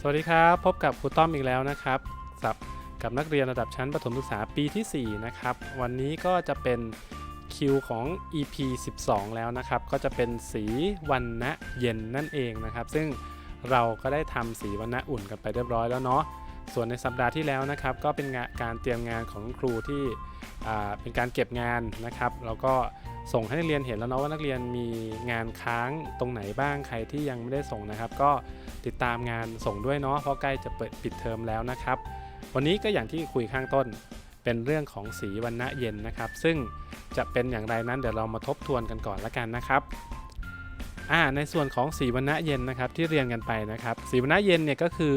สวัสดีครับ พบกับครูต้อมอีกแล้วนะครับกับกับนักเรียนระดับชั้นประถมศึกษาปีที่ 4 นะครับ วันนี้ก็จะเป็นคิวของ EP 12 แล้วนะครับ ก็จะเป็นสีวันณะเย็นนั่นเองนะครับ ซึ่งเราก็ได้ทำสีวันณะอุ่นกันไปเรียบร้อยแล้วเนาะส่วนในสัปดาห์ที่แล้วนะครับ ก็เป็นงานการเตรียมงานของครูที่ เป็นการเก็บงานนะครับ แล้วก็ส่งให้นักเรียนเห็นแล้วเนาะว่านักเรียนมีงานค้างตรงไหนบ้างใครที่ยังไม่ได้ส่งนะครับ ก็ติดตามงานส่งด้วยเนาะเพราะใกล้จะเปิดปิดเทอมแล้วนะครับ วันนี้ก็อย่างที่คุยข้างต้นเป็นเรื่องของสีวันณะเย็นนะครับ ซึ่งจะเป็นอย่างไรนั้นเดี๋ยวเรามาทบทวนกันก่อนละกันนะครับอ่าในส่วนของสีวันณะเย็นนะครับที่เรียนกันไปนะครับ สีวันณะเย็นเนี่ยก็คือ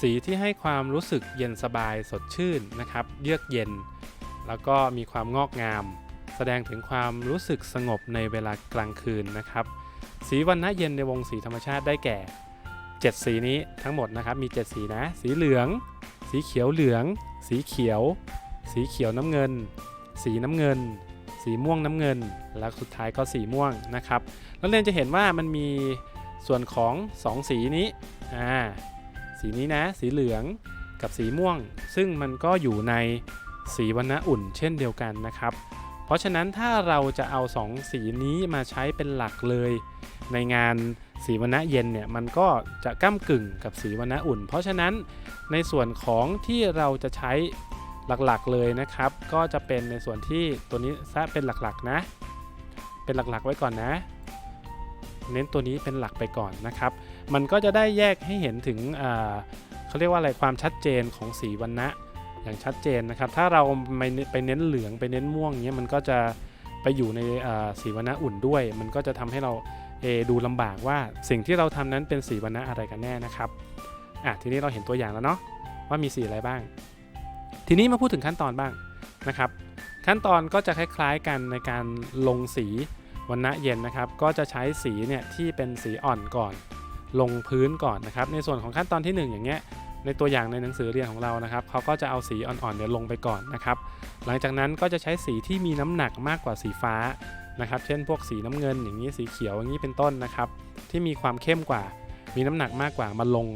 สีที่ให้ความรู้สึกเย็นสบายสดชื่นนะครับ เยือกเย็น แล้วก็มีความงอกงาม แสดงถึงความรู้สึกสงบในเวลากลางคืนนะครับ สีวันณะเย็นในวงสีธรรมชาติได้แก่ 7 สีนี้ทั้งหมดนะครับมี 7 สีนะ สีเหลือง สีเขียวเหลือง สีเขียว สีเขียวน้ำเงิน สีน้ำเงิน สีม่วงน้ำเงิน แล้วสุดท้ายก็สีม่วงนะครับนักเรียนจะเห็นว่ามันมีส่วนของ 2 สีนี้อ่าสีนี้นะ สีเหลืองกับสีม่วง ซึ่งมันก็อยู่ใน สีวันณะอุ่นเช่นเดียวกันนะครับ เพราะฉะนั้นถ้าเราจะเอา 2 สีนี้มาใช้เป็นหลักเลย ในงานสีวันณะเย็นเนี่ยมันก็จะก้ากึ่งกับสีวันณะอุ่น เพราะฉะนั้นในส่วนของที่เราจะใช้หลักๆเลยนะครับ ก็จะเป็นในส่วนที่ตัวนี้ซะเป็นหลักๆนะ เป็นหลักๆไว้ก่อนนะ เน้นตัวนี้เป็นหลักไปก่อนนะครับ มันก็จะได้แยกให้เห็นถึงเขาเรียกว่าอะไรความชัดเจนของสีวันณะ อย่างชัดเจนนะครับ ถ้าเราไปเน้นเหลืองไปเน้นม่วงเงี้ยมันก็จะไปอยู่ในสีวันณะอุ่นด้วย มันก็จะทำให้เราเดูลำบากว่าสิ่งที่เราทำนั้นเป็นสีวันณะอะไรกันแน่นะครับอะทีนี้เราเห็นตัวอย่างแล้วเนาะว่ามีสีอะไรบ้าง ทีนี้มาพูดถึงขั้นตอนบ้างนะครับ ขั้นตอนก็จะคล้ายๆกันในการลงสีวันณะเย็นนะครับ ก็จะใช้สีเนี่ยที่เป็นสีอ่อนก่อน ลงพื้นก่อนนะครับ ในส่วนของขั้นตอนที่ 1 อย่างเงี้ย ในตัวอย่างในหนังสือเรียนของเรานะครับเขาก็จะเอาสีอ่อนๆเนี่ยลงไปก่อนนะครับ หลังจากนั้นก็จะใช้สีที่มีน้ำหนักมากกว่าสีฟ้านะครับ เช่นพวกสีน้ำเงินอย่างนี้สีเขียวอย่างนี้เป็นต้นนะครับ ที่มีความเข้มกว่า มีน้ำหนักมากกว่ามาลง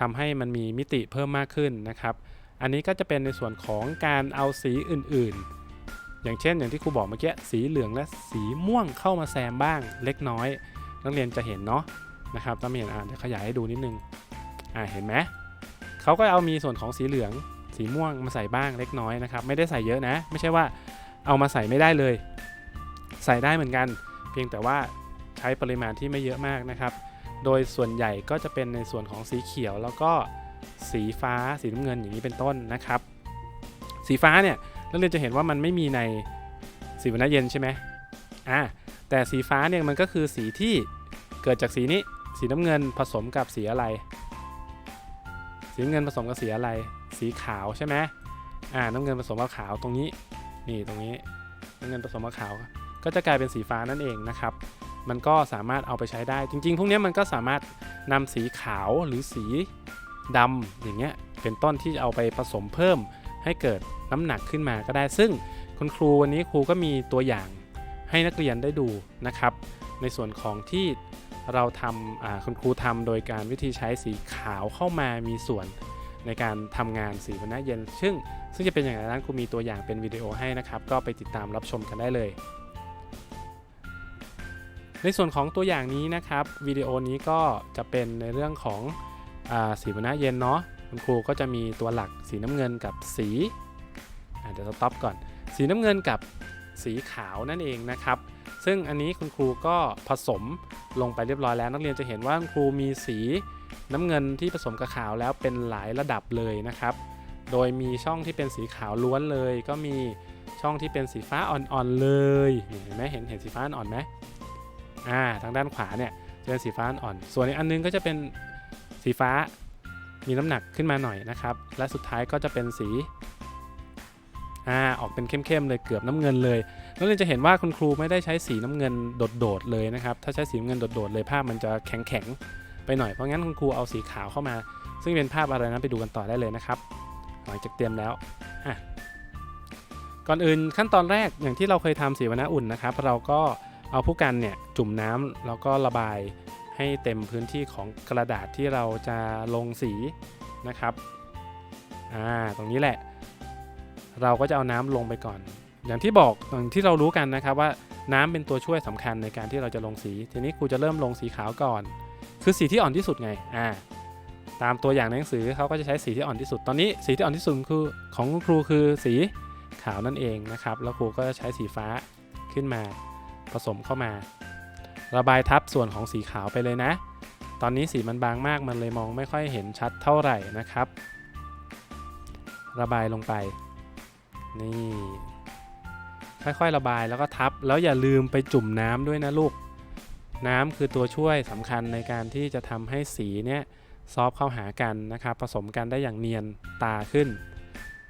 ทำให้มันมีมิติเพิ่มมากขึ้นนะครับ อันนี้ก็จะเป็นในส่วนของการเอาสีอื่นๆ อย่างเช่น อย่างที่ครูบอกเมื่อกี้สีเหลืองและสีม่วงเข้ามาแซมบ้างเล็กน้อย นักเรียนจะเห็นเนาะนะครับถ้าไม่เห็นอ่านเดี๋ยวขยายให้ดูนิดนึงอ่าเห็นไหม เขาก็เอามีส่วนของสีเหลือง สีม่วงมาใส่บ้างเล็กน้อยนะครับ ไม่ได้ใส่เยอะนะ ไม่ใช่ว่าเอามาใส่ไม่ได้เลย ใส่ได้เหมือนกัน เพียงแต่ว่าใช้ปริมาณที่ไม่เยอะมากนะครับ โดยส่วนใหญ่ก็จะเป็นในส่วนของสีเขียว แล้วก็สีฟ้าสีน้ำเงินอย่างนี้เป็นต้นนะครับ สีฟ้าเนี่ยนักเรียนจะเห็นว่ามันไม่มีในสีวันณเย็นใช่ไหมอ่าแต่สีฟ้าเนี่ยมันก็คือสีที่เกิดจากสีนี้ สีน้ำเงินผสมกับสีอะไร สีเงินผสมกับสีอะไร สีขาวใช่ไหมอ่าน้ำเงินผสมกับขาวตรงนี้ นี่ตรงนี้น้ำเงินผสมกับขาว ก็จะกลายเป็นสีฟ้านั่นเองนะครับ มันก็สามารถเอาไปใช้ได้ จริง ๆ พวกนี้มันก็สามารถนำสีขาวหรือสีดำอย่างเงี้ย เป็นต้นที่เอาไปผสมเพิ่มให้เกิดน้ำหนักขึ้นมาก็ได้ ซึ่งคุณครูวันนี้ครูก็มีตัวอย่างให้นักเรียนได้ดูนะครับ ในส่วนของที่ เราทำคุณครูทำโดยการวิธีใช้สีขาวเข้ามามีส่วนในการทำงานสีวันณะเย็น ซึ่งซึ่งจะเป็นอย่างไรนั้นครูมีตัวอย่างเป็นวิดีโอให้นะครับ ก็ไปติดตามรับชมกันได้เลย ในส่วนของตัวอย่างนี้นะครับวิดีโอนี้ก็จะเป็นในเรื่องของอสีวันณะเย็นเนาะคุณครูก็จะมีตัวหลักสีน้ำเงินกับสีอะเดี๋ยวสต็อปก่อน สีน้ำเงินกับสีขาวนั่นเองนะครับ ซึ่งอันนี้คุณครูก็ผสมลงไปเรียบร้อยแล้ว นักเรียนจะเห็นว่าคุณครูมีสีน้ำเงินที่ผสมกับขาวแล้วเป็นหลายระดับเลยนะครับ โดยมีช่องที่เป็นสีขาวล้วนเลย ก็มีช่องที่เป็นสีฟ้าอ่อนๆเลยเห็นไหมเห็นเห็นสีฟ้าอ่อนไหมอ่าทางด้านขวาเนี่ยจะเป็นสีฟ้าอ่อน ส่วนอีกอันนึงก็จะเป็นสีฟ้ามีน้ำหนักขึ้นมาหน่อยนะครับ และสุดท้ายก็จะเป็นสี อ่าออกเป็นเข้มๆเลยเกือบน้ำเงินเลยนักเรียนจะเห็นว่าคุณครูไม่ได้ใช้สีน้ำเงินโดดๆเลยนะครับถ้าใช้สีน้ำเงินโดดๆเลยภาพมันจะแข็งๆไปหน่อยเพราะงั้นคุณครูเอาสีขาวเข้ามา ซึ่งเป็นภาพอะไรนั้นไปดูกันต่อได้เลยนะครับหลังจากเตรียมแล้วอะก่อนอื่นขั้นตอนแรกอย่างที่เราเคยทำสีวรรณะอุ่นนะครับ เราก็เอาผู้กันเนี่ยจุ่มน้ำแล้วก็ระบายให้เต็มพื้นที่ของกระดาษที่เราจะลงสีนะครับอ่าตรงนี้แหละ เราก็จะเอาน้ำลงไปก่อน อย่างที่บอกอย่างที่เรารู้กันนะครับว่าน้ำเป็นตัวช่วยสำคัญในการที่เราจะลงสี ทีนี้ครูจะเริ่มลงสีขาวก่อน คือสีที่อ่อนที่สุดไงอ่าตามตัวอย่างในหนังสือเขาก็จะใช้สีที่อ่อนที่สุด ตอนนี้สีที่อ่อนที่สุดคือของคุณครูคือสีขาวนั่นเองนะครับ แล้วครูก็จะใช้สีฟ้าขึ้นมาผสมเข้ามา ระบายทับส่วนของสีขาวไปเลยนะ ตอนนี้สีมันบางมากมันเลยมองไม่ค่อยเห็นชัดเท่าไหร่นะครับ ระบายลงไป นี่ ค่อยๆระบายแล้วก็ทับ แล้วอย่าลืมไปจุ่มน้ำด้วยนะลูก น้ำคือตัวช่วยสำคัญในการที่จะทำให้สีเนี้ยซอฟเข้าหากันนะครับผสมกันได้อย่างเนียนตาขึ้น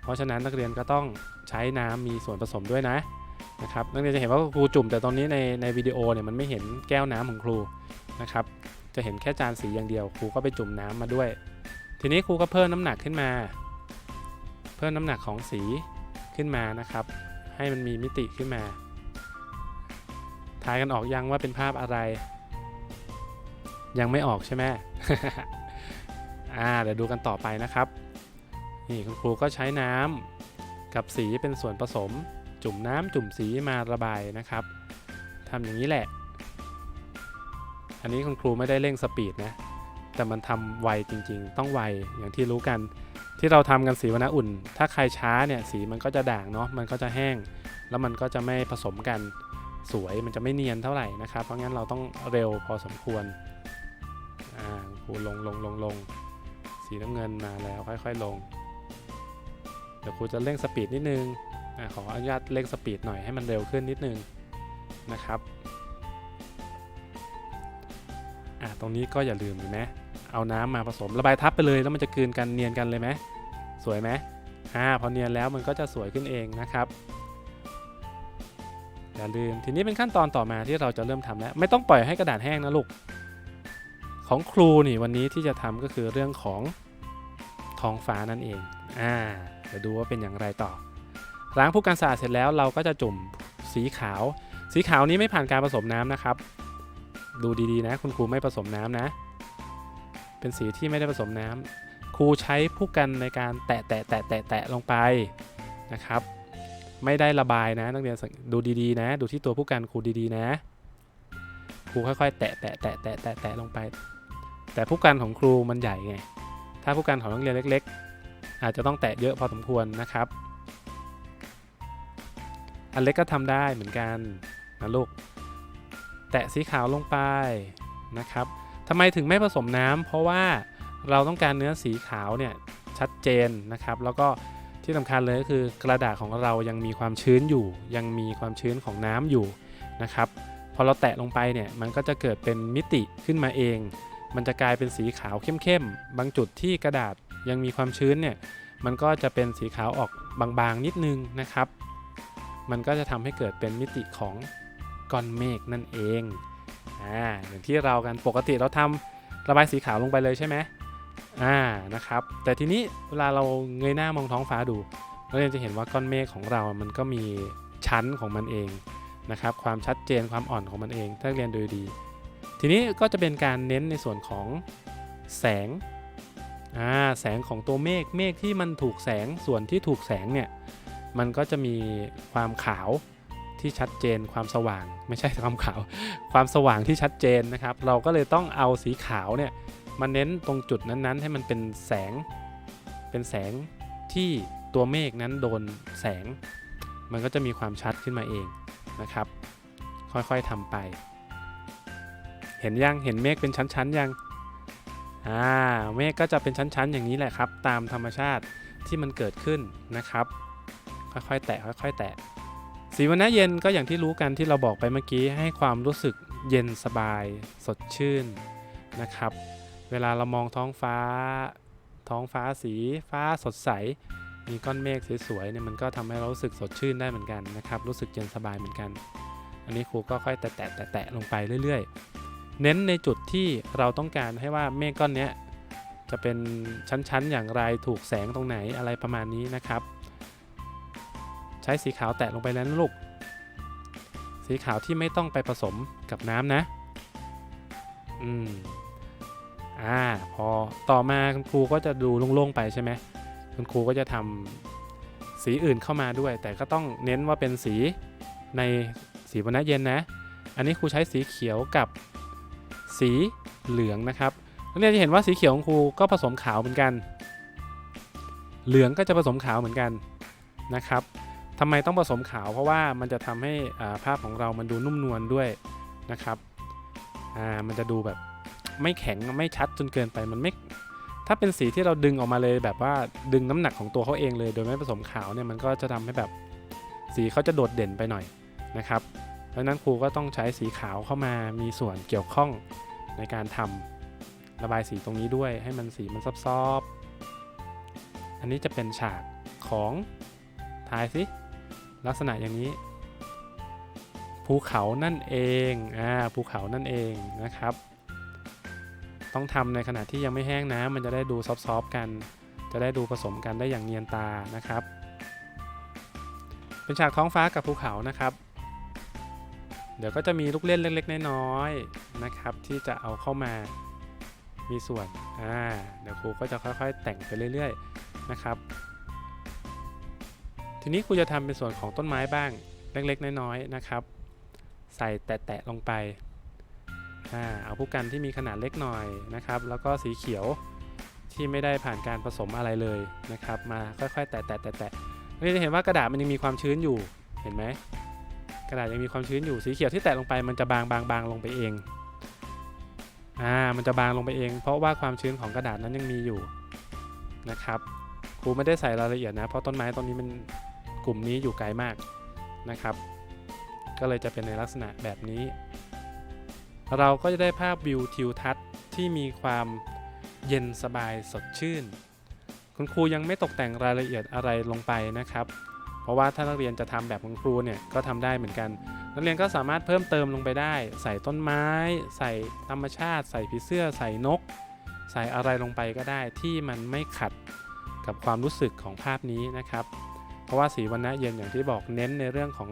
เพราะฉะนั้นนักเรียนก็ต้องใช้น้ำมีส่วนผสมด้วยนะนะครับนักเรียนจะเห็นว่าครูจุ่มแต่ตอนนี้ในในวิดีโอเนี่ยมันไม่เห็นแก้วน้ำของครูนะครับ จะเห็นแค่จานสีอย่างเดียวครูก็ไปจุ่มน้ำมาด้วย ทีนี้ครูก็เพิ่มน้ำหนักขึ้นมา เพิ่มน้ำหนักของสี ขึ้นมานะครับ ให้มันมีมิติขึ้นมา ทายกันออกยังว่าเป็นภาพอะไร ยังไม่ออกใช่ไหมอ่าเดี๋ยวดูกันต่อไปนะครับ นี่คุณครูก็ใช้น้ำกับสีเป็นส่วนผสม จุ่มน้ำจุ่มสีมาระบายนะครับทำอย่างนี้แหละ อันนี้คุณครูไม่ได้เร่งสปีดนะแต่มันทำไวจริง ๆ ต้องไวอย่างที่รู้กัน ที่เราทำกันสีวรรณอุ่น ถ้าใครช้าเนี่ยสีมันก็จะด่างเนาะมันก็จะแห้ง แล้วมันก็จะไม่ผสมกันสวยมันจะไม่เนียนเท่าไหร่นะครับ เพราะงั้นเราต้องเร็วพอสมควรอ่าครูลงลงลงลงสีน้ำเงินมาแล้วค่อยๆลง เดี๋ยวครูจะเร่งสปีดนิดนึงอขออนุญาตเร่งสปีดหน่อยให้มันเร็วขึ้นนิดนึงนะครับอะตรงนี้ก็อย่าลืมเห็นไหมเอาน้ำมาผสมระบายทับไปเลยแล้วมันจะกลืนกันเนียนกันเลยไหม สวยไหมอ่าพอเนียนแล้วมันก็จะสวยขึ้นเองนะครับอย่าลืมทีนี้เป็นขั้นตอนต่อมาที่เราจะเริ่มทำแล้ว ไม่ต้องปล่อยให้กระดาษแห้งนะลูก ของครูนี่วันนี้ที่จะทำก็คือเรื่องของท้องฟ้านั่นเองอ่าเดี๋ยวดูว่าเป็นอย่างไรต่อ ล้างผู้กันสะอาดเสร็จแล้วเราก็จะจุ่มสีขาว สีขาวนี้ไม่ผ่านการผสมน้ำนะครับ ดูดีๆนะ คุณครูไม่ผสมน้ำนะ เป็นสีที่ไม่ได้ผสมน้ำ ครูใช้ผู้กันในการแตะแตะแตะแตะแตะลงไปนะครับ ไม่ได้ระบายนะนักเรียนดูดีๆ นะ ดูที่ตัวผู้กันครูดีๆ นะครูค่อยๆ แตะแตะแตะแตะแตะแตะลงไป แต่ผู้กันของครูมันใหญ่ไงถ้าผู้กันของนักเรียนเล็ก ๆ อาจจะต้องแตะเยอะพอสมควรนะครับ อันเล็กก็ทำได้เหมือนกันนะลูกแตะสีขาวลงไปนะครับทำไมถึงไม่ผสมน้ำเพราะว่า เราต้องการเนื้อสีขาวเนี่ยชัดเจนนะครับ แล้วก็ที่สำคัญเลยก็คือกระดาษของเรายังมีความชื้นอยู่ ยังมีความชื้นของน้ำอยู่นะครับพอเราแตะลงไปเนี่ยมันก็จะเกิดเป็นมิติขึ้นมาเอง มันจะกลายเป็นสีขาวเข้มๆ บางจุดที่กระดาษยังมีความชื้นเนี่ยมันก็จะเป็นสีขาวออกบางๆนิดนึงนะครับ มันก็จะทำให้เกิดเป็นมิติของก้อนเมฆนั่นเองอ่าอย่างที่เรากันปกติเราทำระบายสีขาวลงไปเลยใช่ไหม อ่านะครับ แต่ทีนี้เวลาเราเงยหน้ามองท้องฟ้าดู เราจะเห็นว่าก้อนเมฆของเรา มันก็มีชั้นของมันเองนะครับ ความชัดเจนความอ่อนของมันเอง ถ้าเรียนโดยดี ทีนี้ก็จะเป็นการเน้นในส่วนของแสงอ่าแสงของตัวเมฆ เมฆที่มันถูกแสง ส่วนที่ถูกแสงเนี่ย มันก็จะมีความขาวที่ชัดเจน ความสว่าง ไม่ใช่ความขาว ความสว่างที่ชัดเจนนะครับ เราก็เลยต้องเอาสีขาวเนี่ย มาเน้นตรงจุดนั้นๆ ให้มันเป็นแสง เป็นแสงที่ตัวเมฆนั้นโดนแสง มันก็จะมีความชัดขึ้นมาเองนะครับ ค่อยๆทำไป เห็นยังเห็นเมฆเป็นชั้นๆยังอ่าเมฆก็จะเป็นชั้นๆ อย่างนี้แหละครับ ตามธรรมชาติที่มันเกิดขึ้นนะครับ ค่อยๆ แตะค่อยๆ แตะสีวันนะเย็นก็อย่างที่รู้กันที่เราบอกไปเมื่อกี้ให้ความรู้สึกเย็นสบายสดชื่นนะครับ เวลาเรามองท้องฟ้า ท้องฟ้าสีฟ้าสดใส มีก้อนเมฆสวยๆเนี่ยมันก็ทำให้เรารู้สึกสดชื่นได้เหมือนกันนะครับ รู้สึกเย็นสบายเหมือนกัน อันนี้ครูก็ค่อยแตะแตะแตะแตะลงไปเรื่อย ๆ เน้นในจุดที่เราต้องการให้ว่าเมฆก้อนเนี้ยจะเป็นชั้นๆ อย่างไรถูกแสงตรงไหนอะไรประมาณนี้นะครับ ใช้สีขาวแตะลงไปแล้วลูกสีขาวที่ไม่ต้องไปผสมกับน้ำนะ อืม อ่าพอต่อมาคุณครูก็จะดูโล่งๆไปใช่ไหมคุณครูก็จะทำสีอื่นเข้ามาด้วย แต่ก็ต้องเน้นว่าเป็นสีในสีวรรณะเย็นนะ อันนี้ครูใช้สีเขียวกับสีเหลืองนะครับนักเรียนจะเห็นว่าสีเขียวของครูก็ผสมขาวเหมือนกัน เหลืองก็จะผสมขาวเหมือนกันนะครับทำไมต้องผสมขาวเพราะว่ามันจะทำให้ภาพของเรามันดูนุ่มนวลด้วยนะครับ อ่า มันจะดูแบบ ไม่แข็งไม่ชัดจนเกินไปมันไม่ถ้าเป็นสีที่เราดึงออกมาเลยแบบว่าดึงน้ำหนักของตัวเขาเองเลย โดยไม่ผสมขาวเนี่ยมันก็จะทำให้แบบสีเขาจะโดดเด่นไปหน่อยนะครับเพราะนั้นครูก็ต้องใช้สีขาวเข้ามามีส่วนเกี่ยวข้องในการทำระบายสีตรงนี้ด้วย ให้มันสีมันซอบๆอันนี้จะเป็นฉากของทายสิลักษณะอย่างนี้ ภูเขานั่นเองอ่าภูเขานั่นเองนะครับ ต้องทำในขณะที่ยังไม่แห้งนะมันจะได้ดูซอฟๆกัน จะได้ดูผสมกันได้อย่างเนียนตานะครับ เป็นฉากท้องฟ้ากับภูเขานะครับ เดี๋ยวก็จะมีลูกเล่นเล็กๆ น้อยๆนะครับ ที่จะเอาเข้ามามีส่วนอ่าเดี๋ยวครูก็จะค่อยๆ แต่งไปเรื่อยๆนะครับ ทีนี้ครูจะทำเป็นส่วนของต้นไม้บ้างเล็กๆ น้อยๆนะครับ ใส่แตะๆลงไป อ่าเอาผู้กันที่มีขนาดเล็กหน่อยนะครับ แล้วก็สีเขียวที่ไม่ได้ผ่านการผสมอะไรเลยนะครับ มาค่อยๆ แตะๆแตะๆนี่จะเห็นว่ากระดาษมันยังมีความชื้นอยู่เห็นไหมกระดาษยังมีความชื้นอยู่สีเขียวที่แตะลงไปมันจะบางบางบางลงไปเองอ่ามันจะบางลงไปเอง เพราะว่าความชื้นของกระดาษนั้นยังมีอยู่นะครับครูไม่ได้ใส่รายละเอียดนะ เพราะต้นไม้ต้นนี้มันกลุ่มนี้อยู่ไกลมากนะครับ ก็เลยจะเป็นในลักษณะแบบนี้ เราก็จะได้ภาพวิวทิวทัศน์ที่มีความเย็นสบายสดชื่น คุณครูยังไม่ตกแต่งรายละเอียดอะไรลงไปนะครับ เพราะว่าถ้านักเรียนจะทำแบบคุณครูเนี่ยก็ทำได้เหมือนกัน นักเรียนก็สามารถเพิ่มเติมลงไปได้ ใส่ต้นไม้ ใส่ธรรมชาติ ใส่ผีเสื้อ ใส่นก ใส่อะไรลงไปก็ได้ที่มันไม่ขัดกับความรู้สึกของภาพนี้นะครับ เพราะว่าสีวรรณะเย็นอย่างที่บอกเน้นในเรื่องของ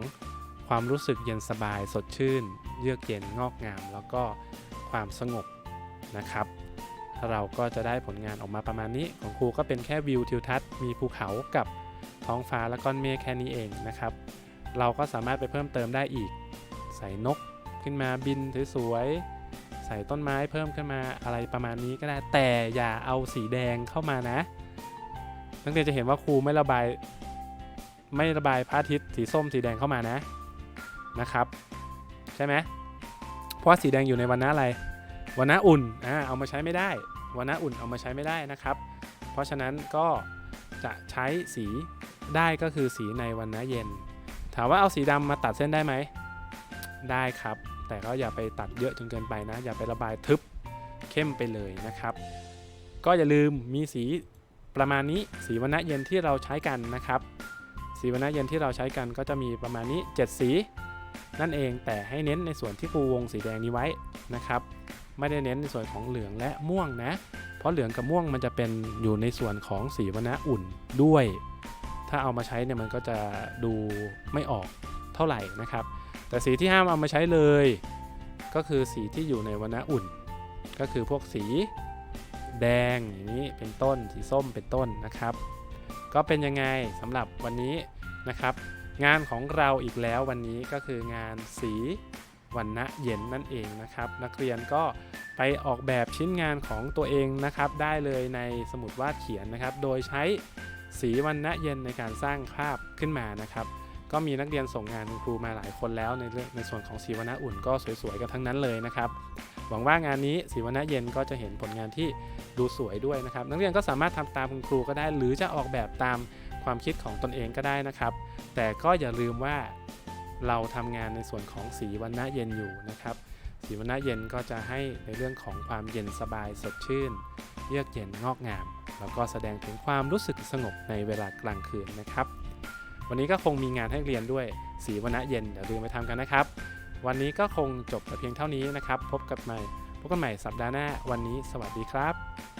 ความรู้สึกเย็นสบายสดชื่น เยือกเย็นงอกงาม แล้วก็ความสงบนะครับ เราก็จะได้ผลงานออกมาประมาณนี้ของครูก็เป็นแค่วิวทิวทัศน์มีภูเขากับท้องฟ้าและก้อนเมฆแค่นี้เองนะครับ เราก็สามารถไปเพิ่มเติมได้อีก ใส่นกขึ้นมาบินสวยๆใส่ต้นไม้เพิ่มขึ้นมาอะไรประมาณนี้ก็ได้แต่อย่าเอาสีแดงเข้ามานะ นักเรียนจะเห็นว่าครูไม่ระบายไม่ระบายพระอาทิตย์สีส้มสีแดงเข้ามานะนะครับ ใช่ไหมเพราะสีแดงอยู่ในวันนะอะไรวันนะอุ่นอ่าเอามาใช้ไม่ได้วันนะอุ่นเอามาใช้ไม่ได้นะครับ เพราะฉะนั้นก็จะใช้สีได้ก็คือสีในวันนะเย็น ถามว่าเอาสีดำมาตัดเส้นได้ไหมได้ครับ แต่ก็อย่าไปตัดเยอะจนเกินไปนะ อย่าไประบายทึบเข้มไปเลยนะครับ ก็อย่าลืมมีสีประมาณนี้สีวรรณะเย็นที่เราใช้กันนะครับ สีวรรณะเย็นที่เราใช้กันก็จะมีประมาณนี้ 7 สี นั่นเองแต่ให้เน้นในส่วนที่ครูวงสีแดงนี้ไว้นะครับ ไม่ได้เน้นในส่วนของเหลืองและม่วงนะ เพราะเหลืองกับม่วงมันจะเป็นอยู่ในส่วนของสีวรรณะอุ่นด้วย ถ้าเอามาใช้เนี่ยมันก็จะดูไม่ออกเท่าไหร่นะครับ แต่สีที่ห้ามเอามาใช้เลย ก็คือสีที่อยู่ในวรรณะอุ่น ก็คือพวกสีแดงอย่างนี้เป็นต้นสีส้มเป็นต้นนะครับ ก็เป็นยังไงสำหรับวันนี้นะครับ งานของเราอีกแล้ววันนี้ก็คืองานสีวันณะเย็นนั่นเองนะครับ นักเรียนก็ไปออกแบบชิ้นงานของตัวเองนะครับ ได้เลยในสมุดวาดเขียนนะครับ โดยใช้สีวันณะเย็นในการสร้างภาพขึ้นมานะครับ ก็มีนักเรียนส่งงานคุณครูมาหลายคนแล้ว ในเรื่องในส่วนของสีวันณะอุ่นก็สวยๆกันทั้งนั้นเลยนะครับ หวังว่างานนี้สีวันณะเย็นก็จะเห็นผลงานที่ดูสวยด้วยนะครับ นักเรียนก็สามารถทำตามคุณครูก็ได้ หรือจะออกแบบตาม ความคิดของตนเองก็ได้นะครับ แต่ก็อย่าลืมว่าเราทำงานในส่วนของสีวันณะเย็นอยู่นะครับสีวันณะเย็นก็จะให้ในเรื่องของความเย็นสบายสดชื่น เยือกเย็นงอกงาม แล้วก็แสดงถึงความรู้สึกสงบในเวลากลางคืนนะครับ วันนี้ก็คงมีงานให้เรียนด้วยสีวันณะเย็นเดี๋ยวลืมไปทำกันนะครับ วันนี้ก็คงจบแต่เพียงเท่านี้นะครับ พบกันใหม่พบกันใหม่สัปดาห์หน้าวันนี้ สวัสดีครับ